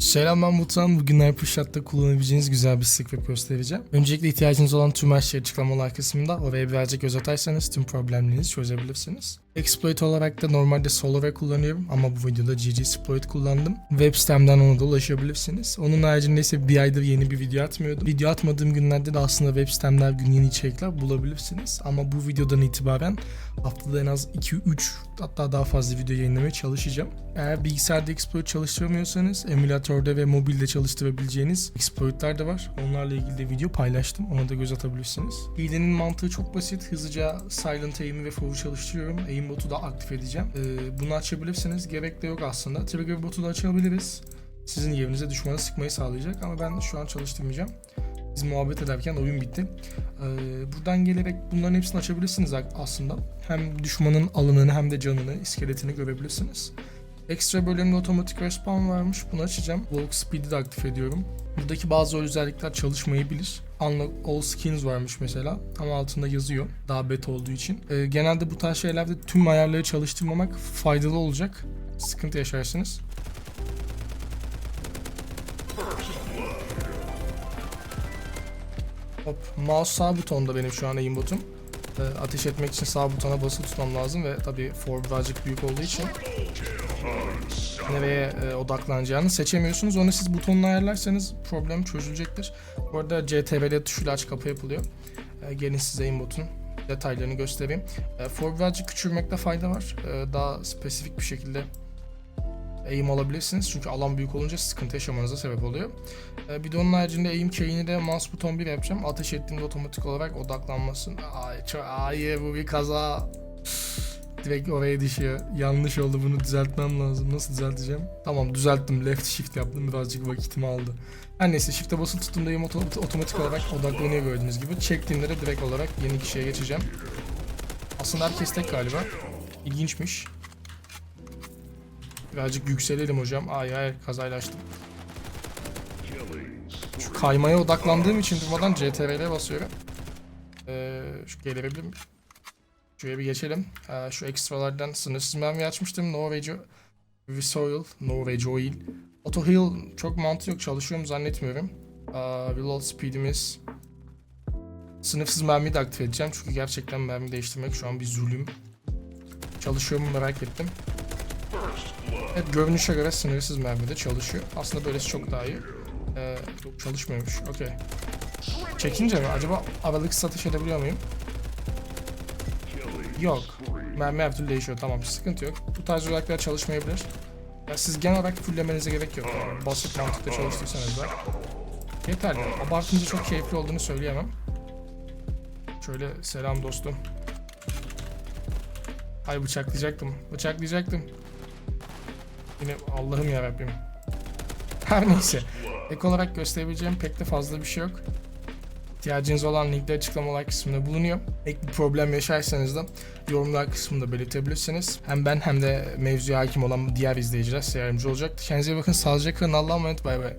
Selam ben Mutan. Bugün Hypershot'ta kullanabileceğiniz güzel bir script göstereceğim. Öncelikle ihtiyacınız olan tüm her şeyi açıklamalar kısmında oraya birazcık göz atarsanız tüm problemlerinizi çözebilirsiniz. Exploit olarak da normalde Solware kullanıyorum ama bu videoda GG Exploit kullandım. Web sitemden ona da ulaşabilirsiniz. Onun haricinde ise bir aydır yeni bir video atmıyordum. Video atmadığım günlerde de aslında web sitemde her gün yeni içerikler bulabilirsiniz. Ama bu videodan itibaren haftada en az 2-3 hatta daha fazla video yayınlamaya çalışacağım. Eğer bilgisayarda exploit çalıştıramıyorsanız emülatörde ve mobilde çalıştırabileceğiniz exploitler de var. Onlarla ilgili de video paylaştım. Ona da göz atabilirsiniz. Hilenin mantığı çok basit. Hızlıca Silent Aim'i ve Fow'u çalıştırıyorum. Aim botu da aktif edeceğim. Ee, bunu açabilirsiniz. Gerek de yok aslında. Trigger botu da açabiliriz. Sizin yerinize düşmanı sıkmayı sağlayacak ama ben şu an çalıştırmayacağım. Biz muhabbet ederken oyun bitti. Ee, buradan gelerek bunların hepsini açabilirsiniz aslında. Hem düşmanın alanını hem de canını, iskeletini görebilirsiniz. Ekstra bölümde otomatik respawn varmış. Bunu açacağım. Walk Speed'i de aktif ediyorum. Buradaki bazı özellikler çalışmayabilir. Unlock All Skins varmış mesela ama altında yazıyor daha beta olduğu için. Ee, genelde bu tarz şeylerde tüm ayarları çalıştırmamak faydalı olacak. Sıkıntı yaşarsınız. Hop, mouse sağ butonda benim şu an aimbotum. Ee, ateş etmek için sağ butona basılı tutmam lazım ve tabii for birazcık büyük olduğu için nereye e, odaklanacağını seçemiyorsunuz. Onu siz butonla ayarlarsanız problem çözülecektir. Bu arada CTRL tuşuyla aç kapı yapılıyor. E, gelin size aimbot'un detaylarını göstereyim. E, for birazcık küçülmekte fayda var. E, daha spesifik bir şekilde aim alabilirsiniz. Çünkü alan büyük olunca sıkıntı yaşamanıza sebep oluyor. Ee, bir de onun haricinde aim key'ini de mouse buton 1 yapacağım. Ateş ettiğimde otomatik olarak odaklanmasın. Ay, ay bu bir kaza. Direkt oraya düşüyor. Yanlış oldu bunu düzeltmem lazım. Nasıl düzelteceğim? Tamam düzelttim. Left shift yaptım. Birazcık vakitimi aldı. Her neyse shift'e basılı tuttuğumda oto- otomatik olarak odaklanıyor gördüğünüz gibi. Çektiğimde de direkt olarak yeni kişiye geçeceğim. Aslında herkes tek galiba. İlginçmiş. Birazcık yükselelim hocam. Ay ay kazayla açtım. Şu kaymaya odaklandığım için durmadan CTRL'e basıyorum. Ee, şu gelebilir mi? Şuraya bir geçelim. Ee, şu ekstralardan sınırsız mermi açmıştım. No Rejo... Resoil, No Rejoil. Auto Heal çok mantığı yok. Çalışıyor mu zannetmiyorum. Ee, reload speedimiz... Sınırsız mermiyi de aktif edeceğim. Çünkü gerçekten mermi değiştirmek şu an bir zulüm. Çalışıyor mu merak ettim. Evet görünüşe göre sınırsız mermi de çalışıyor. Aslında böylesi çok daha iyi. Ee, yok çalışmıyormuş. Okey. Çekince mi? Acaba aralık satış edebiliyor muyum? Yok. Mermi her türlü değişiyor. Tamam sıkıntı yok. Bu tarz özellikler çalışmayabilir. Ya siz genel olarak fullemenize gerek yok. Yani basit mantıkla çalıştıysanız da. Yeterli. Abartınca çok keyifli olduğunu söyleyemem. Şöyle selam dostum. Ay bıçaklayacaktım. Bıçaklayacaktım. Yine Allah'ım ya Rabbim. Her neyse. Ek olarak gösterebileceğim pek de fazla bir şey yok. İhtiyacınız olan linkler açıklamalar kısmında bulunuyor. Ek bir problem yaşarsanız da yorumlar kısmında belirtebilirsiniz. Hem ben hem de mevzuya hakim olan diğer izleyiciler size yardımcı olacak. Kendinize bakın. Sağlıcakla. Allah'a emanet. Bay bay.